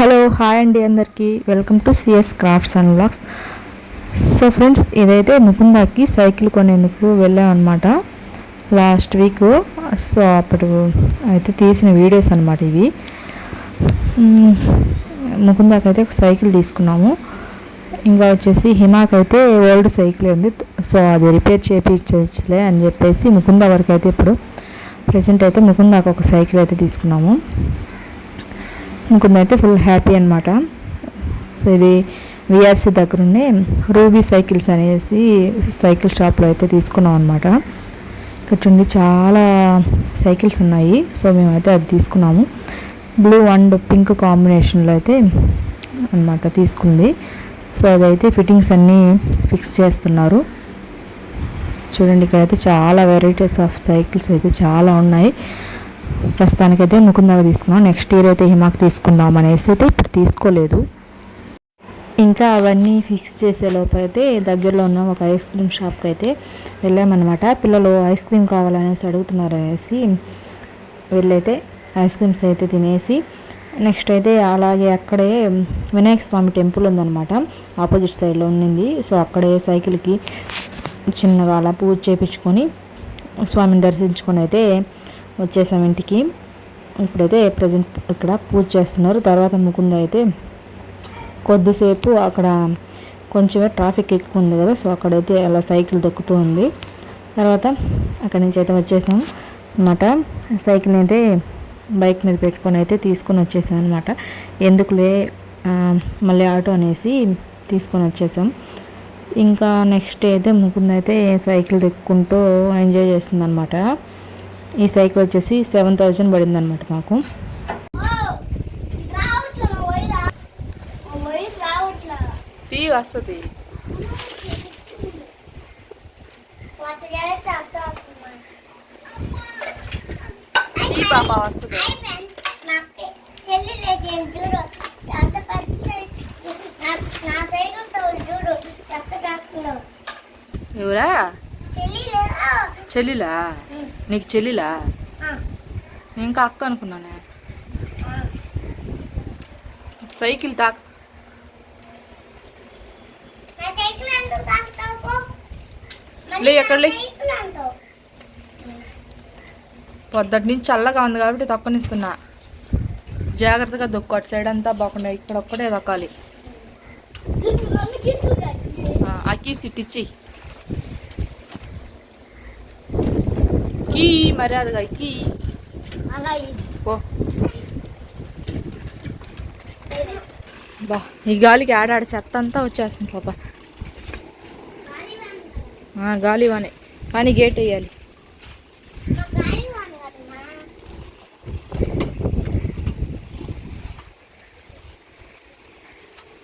Hello hi అండి అందరికీ. Welcome to CS crafts and blogs so friends ఇదైతే ముకుందాకి సైకిల్ కొనేందుకు వెళ్ళామన్నమాట. Last week. సో అప్పుడు అయితే తీసిన వీడియోస్ అనమాట ఇవి. ముకుందాకి అయితే ఒక సైకిల్ తీసుకున్నాము. ఇంకా వచ్చేసి హిమాక్ అయితే ఓల్డ్ సైకిల్ ఉంది. సో అది రిపేర్ చేయించలే అని చెప్పేసి ముకుందా వరకు అయితే ఇప్పుడు ప్రజెంట్ అయితే ముకుందాకి ఒక సైకిల్ అయితే తీసుకున్నాము. ఇంకొందైతే ఫుల్ హ్యాపీ అనమాట సో ఇది విఆర్సీ దగ్గరుండే రూబీ సైకిల్స్ అనేసి సైకిల్ షాప్లో అయితే తీసుకున్నాం అనమాట ఇక్కడ చూడండి చాలా సైకిల్స్ ఉన్నాయి. సో మేమైతే అది తీసుకున్నాము. బ్లూ అండ్ పింక్ కాంబినేషన్లో అయితే అనమాట తీసుకుంది. సో అదైతే ఫిట్టింగ్స్ అన్నీ ఫిక్స్ చేస్తున్నారు. చూడండి ఇక్కడైతే చాలా వెరైటీస్ ఆఫ్ సైకిల్స్ అయితే చాలా ఉన్నాయి. ప్రస్తుతానికైతే ముకుందాగా తీసుకున్నాం. నెక్స్ట్ ఇయర్ అయితే హిమాక్ తీసుకుందాం అనేసి అయితే ఇప్పుడు తీసుకోలేదు. ఇంకా అవన్నీ ఫిక్స్ చేసే లోపు అయితే దగ్గరలో ఉన్న ఒక ఐస్ క్రీమ్ షాప్కి అయితే వెళ్ళామన్నమాట. పిల్లలు ఐస్ క్రీమ్ కావాలనేసి అడుగుతున్నారు అనేసి వెళ్ళైతే ఐస్ క్రీమ్స్ అయితే తినేసి నెక్స్ట్ అయితే అలాగే అక్కడే వినాయక స్వామి టెంపుల్ ఉందన్నమాట. ఆపోజిట్ సైడ్లో ఉండింది సో అక్కడే సైకిల్కి చిన్నగా అలా పూజ చేయించుకొని స్వామిని దర్శించుకొని అయితే వచ్చేసాం ఇంటికి. ఇప్పుడైతే ప్రజెంట్ ఇక్కడ పూజ చేస్తున్నారు. తర్వాత ముకుంద అయితే కొద్దిసేపు అక్కడ కొంచెమే ట్రాఫిక్ ఎక్కువ ఉంది కదా సో అక్కడైతే అలా సైకిల్ దొక్కుతూ ఉంది. తర్వాత అక్కడి నుంచి అయితే వచ్చేసాం అనమాట సైకిల్ అయితే బైక్ మీద పెట్టుకొని అయితే తీసుకొని వచ్చేసాం అనమాట ఎందుకులే మళ్ళీ ఆటో అనేసి తీసుకొని వచ్చేసాం. ఇంకా నెక్స్ట్ అయితే ముకుంద అయితే సైకిల్ దొక్కుంటూ ఎంజాయ్ చేస్తుంది అనమాట ఈ సైకిల్ వచ్చేసి సెవెన్ థౌజండ్ పడింది అనమాట మాకు వస్తుంది. ఎవరా? చెల్లిలా? నీకు చెల్లిలా? నేను ఇంకా అక్క అనుకున్నానే. సైకిల్ తాక్. లే, ఎక్కడ లే? పొద్దుటి నుంచి చల్లగా ఉంది కాబట్టి తొక్కనిస్తున్నా. జాగ్రత్తగా దొక్కు అటు సైడ్ అంతా బాగుండే ఇక్కడ ఒక్కటే దొక్కాలి నన్ను కిసుగా ఆ, ఆ కీ మర్యాదగా కీ. పో బా ఈ గాలికి ఆడాడ చెత్త అంతా వచ్చేస్తుంది పాప. ఆ, గాలివానే. కానీ గేట్ వేయాలి.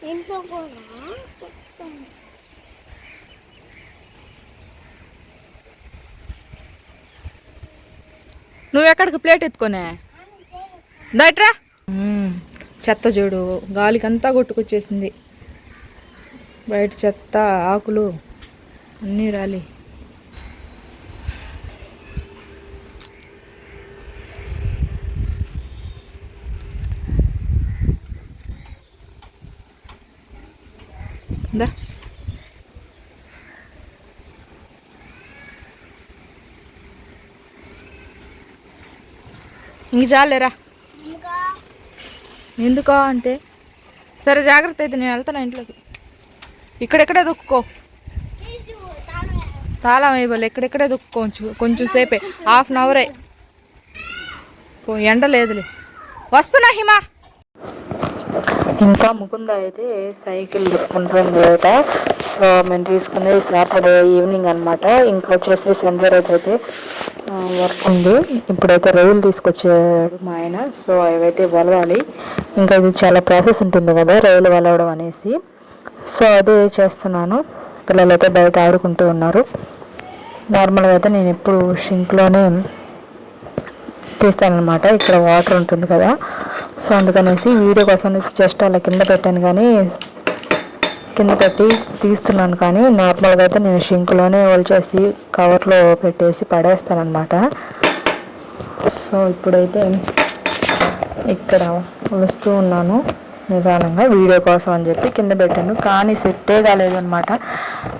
ఇంట్లో కూడా నువ్వు ఎక్కడికి ప్లేట్ ఎత్తుకోనే? దట్రా. చెత్త చూడు గాలికి అంతా కొట్టుకొచ్చేసింది. బయట చెత్త ఆకులు అన్నీ రాలి. దా. ఇంక చాలేరా? ఎందుకో అంటే? సరే జాగ్రత్త అయితే నేను వెళ్తాను ఇంట్లోకి. ఇక్కడెక్కడే దొక్కుకో. తాళం తాళం వేయబోలే ఎక్కడెక్కడే దొక్కుకోవచ్చు కొంచెం సేపే. హాఫ్ అన్ అవరే పో ఎండ లేదులే. వస్తున్నా హిమా. ఇంకా ముకుంద అయితే సైకిల్ దొక్కుంటుంది సో మేము తీసుకుంది సాటర్డే ఈవినింగ్ అనమాట ఇంకా వచ్చేసి సండే రోజు అయితే వర్క్ ఉంది. ఇప్పుడైతే రైలు తీసుకొచ్చాడు మా ఆయన. సో అవైతే వలవాలి ఇంకా ఇది చాలా ప్రాసెస్ ఉంటుంది కదా రైలు వలవడం అనేసి. సో అదే చేస్తున్నాను. పిల్లలు అయితే బయట ఆడుకుంటూ ఉన్నారు. నార్మల్గా అయితే నేను ఎప్పుడు షింక్లోనే తీస్తానమాట ఇక్కడ వాటర్ ఉంటుంది కదా. సో అందుకనేసి వీడియో కోసం జస్ట్ అలా కింద పెట్టాను కానీ కింద పెట్టి తీస్తున్నాను కానీ నార్మల్గా అయితే నేను షింక్లోనే చేసి కవర్లో పెట్టేసి పడేస్తానమాట సో ఇప్పుడైతే ఇక్కడ వస్తూ ఉన్నాను నిదానంగా వీడియో కోసం అని చెప్పి కింద పెట్టాను. కానీ సెట్టే కాలేదనమాట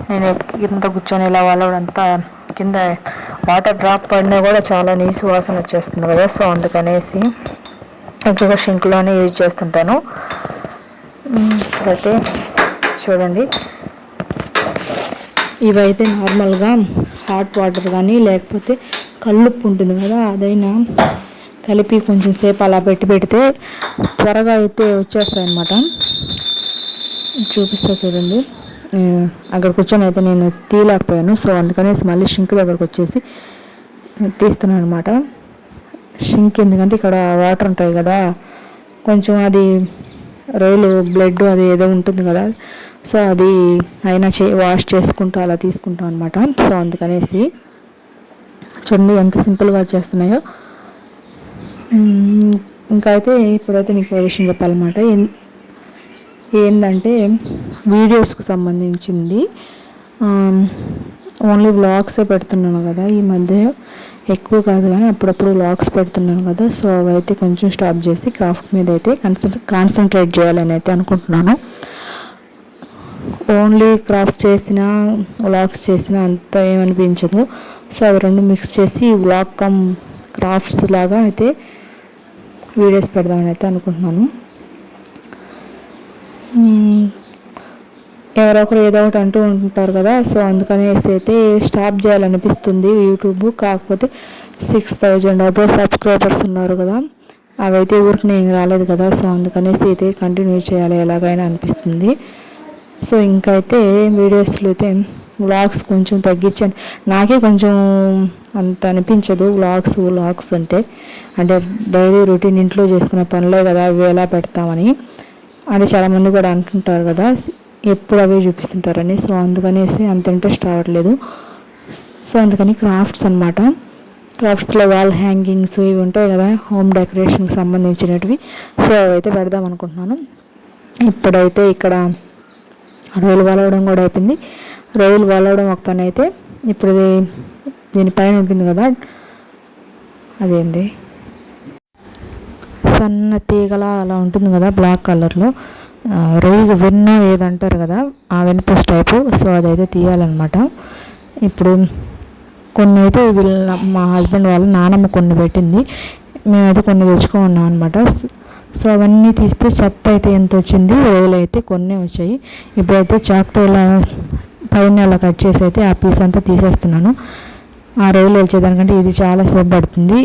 నేను కింద కూర్చొని ఇలా వాళ్ళంతా కింద వాటర్ డ్రాప్ పడినా కూడా చాలా నీసు వాసన వచ్చేస్తుంది కదా. సో అందుకనేసి ఎక్కువగా షింక్లోనే యూజ్ చేస్తుంటాను. అయితే ఇప్పుడైతే చూడండి. ఇవైతే నార్మల్గా హాట్ వాటర్ కానీ లేకపోతే కల్లుప్పు ఉంటుంది కదా అదైనా కలిపి కొంచెం సేపు అలా పెట్టి పెడితే త్వరగా అయితే వచ్చేస్తాయి అన్నమాట చూపిస్తా చూడండి. అక్కడ కూర్చొని అయితే నేను తీయలేకపోయాను సో అందుకనేసి మళ్ళీ షింక్ దగ్గరకు వచ్చేసి తీస్తున్నాను అనమాట షింక్ ఎందుకంటే ఇక్కడ వాటర్ ఉంటాయి కదా కొంచెం అది రొయ్యలు బ్లడ్ అది ఏదో ఉంటుంది కదా. సో అది అయినా చే వాష్ చేసుకుంటూ అలా తీసుకుంటాం అనమాట సో అందుకనేసి చూడండి ఎంత సింపుల్గా చేస్తున్నాయో. ఇంకా అయితే ఇప్పుడైతే మీకు విషయం చెప్పాలన్నమాట. ఏంటంటే వీడియోస్కి సంబంధించింది. ఓన్లీ వ్లాగ్సే పెడుతున్నాను కదా ఈ మధ్య. ఎక్కువ కాదు కానీ అప్పుడప్పుడు లాక్స్ పెడుతున్నాను కదా సో అవైతే కొంచెం స్టాప్ చేసి క్రాఫ్ట్ మీద అయితే కాన్సన్ట్రే కాన్సన్ట్రేట్ చేయాలని అయితే అనుకుంటున్నాను. ఓన్లీ క్రాఫ్ట్ చేసిన వ్లాగ్స్ చేసిన అంత ఏమనిపించదు. సో అవి రెండు మిక్స్ చేసి వ్లాగ్ కమ్ క్రాఫ్ట్స్ లాగా అయితే వీడియోస్ పెడదామని అయితే అనుకుంటున్నాను. ఎవరో ఒకరు ఏదో ఒకటి అంటూ ఉంటారు కదా సో అందుకనేసి అయితే స్టాప్ చేయాలనిపిస్తుంది యూట్యూబ్ కాకపోతే సిక్స్ థౌజండ్ అబో సబ్స్క్రైబర్స్ ఉన్నారు కదా అవైతే ఊరికి నేను రాలేదు కదా సో అందుకనేసి అయితే కంటిన్యూ చేయాలి ఎలాగైనా అనిపిస్తుంది. సో ఇంకైతే వీడియోస్లో అయితే వ్లాగ్స్ కొంచెం తగ్గించాను నాకే కొంచెం అంత అనిపించదు వ్లాగ్స్ వ్లాగ్స్ అంటే. అంటే డైలీ రొటీన్ ఇంట్లో చేసుకునే పనులే కదా అవి ఎలా పెడతామని. అంటే చాలామంది కూడా అంటుంటారు కదా ఎప్పుడు అవే చూపిస్తుంటారని. సో అందుకనేసి అంత ఇంట్రెస్ట్ రావట్లేదు. సో అందుకని క్రాఫ్ట్స్ అనమాట క్రాఫ్ట్స్లో వాల్ హ్యాంగింగ్స్ ఇవి ఉంటాయి కదా హోమ్ డెకరేషన్కి సంబంధించినవి సో అవైతే పెడదాం అనుకుంటున్నాను. ఇప్పుడైతే ఇక్కడ రొయ్యలు వలవడం కూడా అయిపోయింది. రొయ్యలు వలవడం ఒక పని అయితే ఇప్పుడు దీనిపైన ఉంటుంది కదా అదేంది? సన్న తీగల అలా ఉంటుంది కదా బ్లాక్ కలర్లో. రొయ్య వెన్ను ఏదంటారు కదా ఆ వెనపస్ టైపు సో అదైతే తీయాలన్నమాట. ఇప్పుడు కొన్ని అయితే వీళ్ళ మా హస్బెండ్ వాళ్ళ నానమ్మ కొన్ని పెట్టింది మేమైతే కొన్ని తెచ్చుకున్నాం అనమాట సో అవన్నీ తీస్తే చెత్త అయితే ఎంత వచ్చింది రొయ్యలు అయితే కొన్ని వచ్చాయి. ఇప్పుడైతే చాక్తో ఇలా పైన అలా కట్ చేసి అయితే ఆ పీస్ అంతా తీసేస్తున్నాను. ఆ రొయ్యలు వచ్చేదానికంటే ఇది చాలా సేపు పడుతుంది.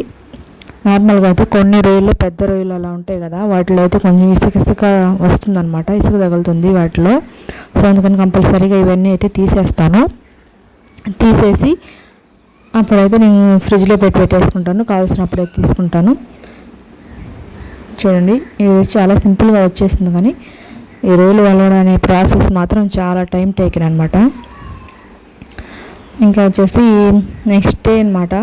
నార్మల్గా అయితే కొన్ని రొయ్యలు పెద్ద రొయ్యలు అలా ఉంటాయి కదా వాటిలో అయితే కొంచెం ఇసుక ఇసుక వస్తుందన్నమాట ఇసుక తగులుతుంది వాటిలో. సో అందుకని కంపల్సరీగా ఇవన్నీ అయితే తీసేస్తాను. తీసేసి అప్పుడైతే నేను ఫ్రిడ్జ్లో పెట్టి పెట్టేసుకుంటాను కావాల్సినప్పుడు అయితే తీసుకుంటాను. చూడండి ఇది చాలా సింపుల్గా వచ్చేస్తుంది కానీ ఈ రొయ్యలు వలవడం అనే ప్రాసెస్ మాత్రం చాలా టైం టేకిన్ అనమాట ఇంకా వచ్చేసి నెక్స్ట్ డే అనమాట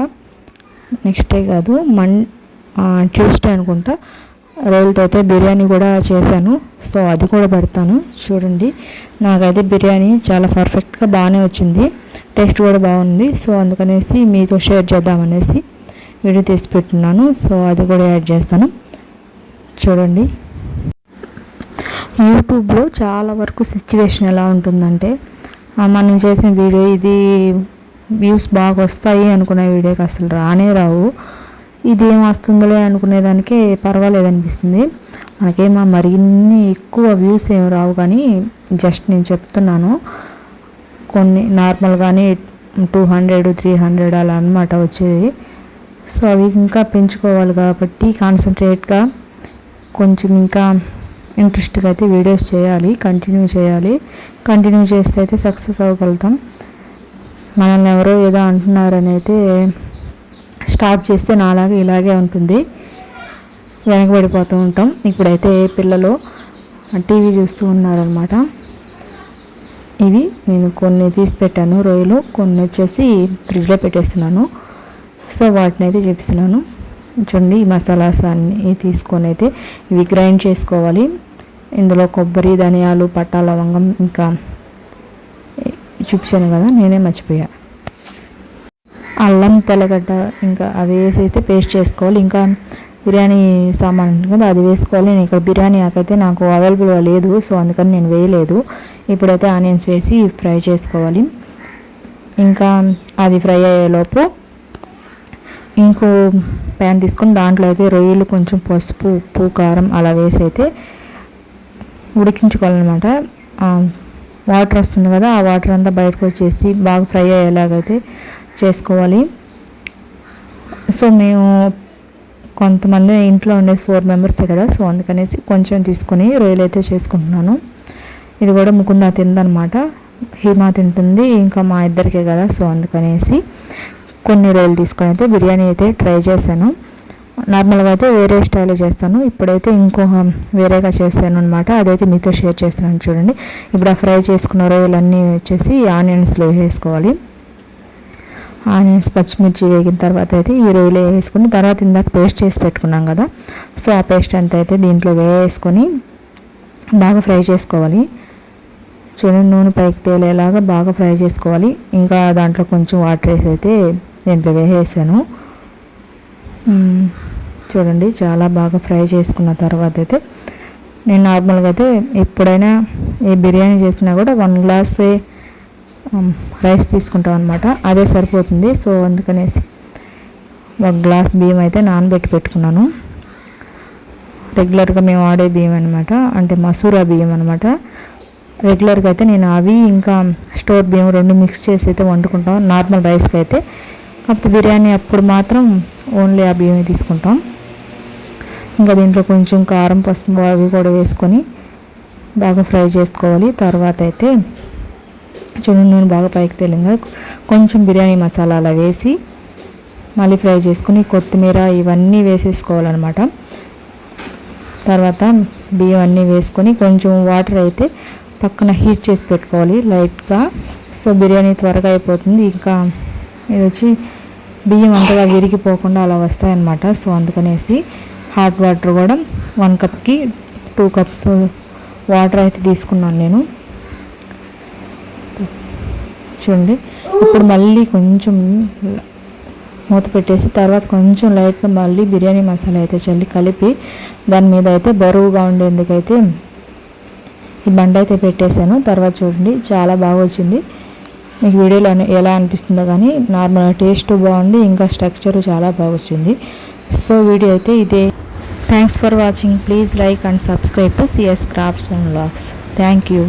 నెక్స్ట్ డే కాదు మన్ ట్యూస్డే అనుకుంటా. రొయ్యలతో అయితే బిర్యానీ కూడా చేశాను. సో అది కూడా పెడతాను. చూడండి. నాకైతే బిర్యానీ చాలా పర్ఫెక్ట్గా బాగానే వచ్చింది. టేస్ట్ కూడా బాగుంది. సో అందుకనేసి మీతో షేర్ చేద్దామనేసి వీడియో తీసి పెట్టున్నాను. సో అది కూడా యాడ్ చేస్తాను. చూడండి. యూట్యూబ్లో చాలా వరకు సిచ్యువేషన్ ఎలా ఉంటుందంటే మనం చేసిన వీడియో ఇది వ్యూస్ బాగా వస్తాయి అనుకునే వీడియోకి అసలు రానే రావు. ఇది ఏం వస్తుందిలే అనుకునేదానికే పర్వాలేదు అనిపిస్తుంది. మనకేమో మరిన్ని ఎక్కువ వ్యూస్ ఏమి రావు కానీ జస్ట్ నేను చెప్తున్నాను. కొన్ని నార్మల్గానే టూ హండ్రెడ్ త్రీ హండ్రెడ్ అలా అనమాట వచ్చేది. సో అవి ఇంకా పెంచుకోవాలి కాబట్టి కాన్సన్ట్రేట్గా కొంచెం ఇంకా ఇంట్రెస్ట్గా అయితే వీడియోస్ చేయాలి కంటిన్యూ చేయాలి. కంటిన్యూ చేస్తే అయితే సక్సెస్ అవ్వగలుగుతాం. మనల్ని ఎవరో ఏదో అంటున్నారని అయితే స్టాప్ చేస్తే నాలాగే ఇలాగే ఉంటుంది. వెనకబడిపోతూ ఉంటాం. ఇప్పుడైతే పిల్లలు టీవీ చూస్తూ ఉన్నారనమాట ఇవి నేను కొన్ని తీసి పెట్టాను రొయ్యలు కొన్ని వచ్చేసి ఫ్రిడ్జ్లో పెట్టేస్తున్నాను. సో వాటిని అయితే చూపిస్తున్నాను చూడండి ఈ మసాలాస్ అన్నీ తీసుకొని అయితే ఇవి గ్రైండ్ చేసుకోవాలి. ఇందులో కొబ్బరి ధనియాలు పట్టా లవంగం ఇంకా చూపించాను కదా నేనే మర్చిపోయా. అల్లం తెల్లగడ్డ ఇంకా అవి వేసి అయితే పేస్ట్ చేసుకోవాలి. ఇంకా బిర్యానీ సామాన్ ఉంటుంది కదా అది వేసుకోవాలి. నేను ఇక్కడ బిర్యానీ ఆకైతే నాకు అవైలబుల్గా లేదు సో అందుకని నేను వేయలేదు. ఇప్పుడైతే ఆనియన్స్ వేసి ఫ్రై చేసుకోవాలి. ఇంకా అది ఫ్రై అయ్యేలోపు ఇంకో ప్యాన్ తీసుకొని దాంట్లో అయితే రొయ్యలు కొంచెం పసుపు ఉప్పు కారం అలా వేసి అయితే ఉడికించుకోవాలన్నమాట. వాటర్ వస్తుంది కదా ఆ వాటర్ అంతా బయటకు వచ్చేసి బాగా ఫ్రై అయ్యేలాగైతే చేసుకోవాలి. సో మేము కొంతమంది ఇంట్లో ఉండే ఫోర్ మెంబర్సే కదా సో అందుకనేసి కొంచెం తీసుకొని రొయ్యలు అయితే చేసుకుంటున్నాను. ఇది కూడా ముకుంద తిందనమాట. హీమా తింటుంది ఇంకా మా ఇద్దరికే కదా సో అందుకనేసి కొన్ని రొయ్యలు తీసుకొని అయితే బిర్యానీ అయితే ట్రై చేశాను. నార్మల్గా అయితే వేరే స్టైల్ చేస్తాను. ఇప్పుడైతే ఇంకో వేరేగా చేశాను అనమాట అదైతే మీతో షేర్ చేస్తున్నాను చూడండి. ఇప్పుడు ఆ ఫ్రై చేసుకున్న రొయ్యలన్నీ వచ్చేసి ఆనియన్స్లో వేసుకోవాలి. ఆనియన్స్ పచ్చిమిర్చి వేగిన తర్వాత అయితే ఈ రొయ్యలు వేసుకుని తర్వాత ఇందాక పేస్ట్ చేసి పెట్టుకున్నాం కదా. సో ఆ పేస్ట్ అంతా అయితే దీంట్లో వేసుకొని బాగా ఫ్రై చేసుకోవాలి. చూడండి నూనె పైకి తేలేలాగా బాగా ఫ్రై చేసుకోవాలి. ఇంకా దాంట్లో కొంచెం వాటర్ వేసి అయితే దీంట్లో వేసేసాను. చూడండి చాలా బాగా ఫ్రై చేసుకున్న తర్వాత అయితే నేను నార్మల్గా అయితే ఎప్పుడైనా ఏ బిర్యానీ చేసినా కూడా వన్ గ్లాస్ రైస్ తీసుకుంటాం అనమాట అదే సరిపోతుంది. సో అందుకనేసి ఒక గ్లాస్ బియ్యం అయితే నానబెట్టి పెట్టుకున్నాను. రెగ్యులర్గా మేము వాడే బియ్యం అనమాట అంటే మసూరా బియ్యం అనమాట రెగ్యులర్గా అయితే నేను అవి ఇంకా స్టోర్ బియ్యం రెండు మిక్స్ చేసి అయితే వండుకుంటాం. నార్మల్ రైస్కి అయితే. కాకపోతే బిర్యానీ అప్పుడు మాత్రం ఓన్లీ ఆ బియ్యమే తీసుకుంటాం. ఇంకా దీంట్లో కొంచెం కారం పసుపు అవి కూడా వేసుకొని బాగా ఫ్రై చేసుకోవాలి. తర్వాత అయితే చూడండి నూనె బాగా పైకి తేలింది కొంచెం బిర్యానీ మసాలా అలా వేసి మళ్ళీ ఫ్రై చేసుకుని కొత్తిమీర ఇవన్నీ వేసేసుకోవాలన్నమాట. తర్వాత బియ్యం అన్నీ వేసుకొని కొంచెం వాటర్ అయితే పక్కన హీట్ చేసి పెట్టుకోవాలి లైట్గా. సో బిర్యానీ త్వరగా అయిపోతుంది. ఇంకా ఇది వచ్చి బియ్యం అంతగా విరిగిపోకుండా అలా వస్తాయన్నమాట. సో అందుకనేసి హాట్ వాటర్ కూడా వన్ కప్కి టూ కప్స్ వాటర్ అయితే తీసుకున్నాను నేను. చూడండి. ఇప్పుడు మళ్ళీ కొంచెం మూత పెట్టేసి తర్వాత కొంచెం లైట్గా మళ్ళీ బిర్యానీ మసాలా అయితే చల్లి కలిపి దాని మీద అయితే బరువుగా ఉండేందుకైతే ఈ బండ అయితే పెట్టేశాను. తర్వాత చూడండి చాలా బాగా వచ్చింది. మీకు వీడియోలో అని- ఎలా అనిపిస్తుందో కానీ నార్మల్ టేస్ట్ బాగుంది ఇంకా స్ట్రక్చర్ చాలా బాగా వచ్చింది. సో వీడియో అయితే ఇదే. Thanks for watching please like and subscribe to CS crafts and blogs thank you